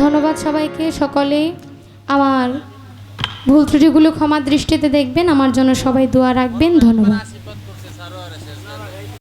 ধন্যবাদ সবাইকে সকলে আমার ভুল ত্রুটিগুলো ক্ষমা দৃষ্টিতে দেখবেন, আমার জন্য সবাই দোয়া রাখবেন। ধন্যবাদ।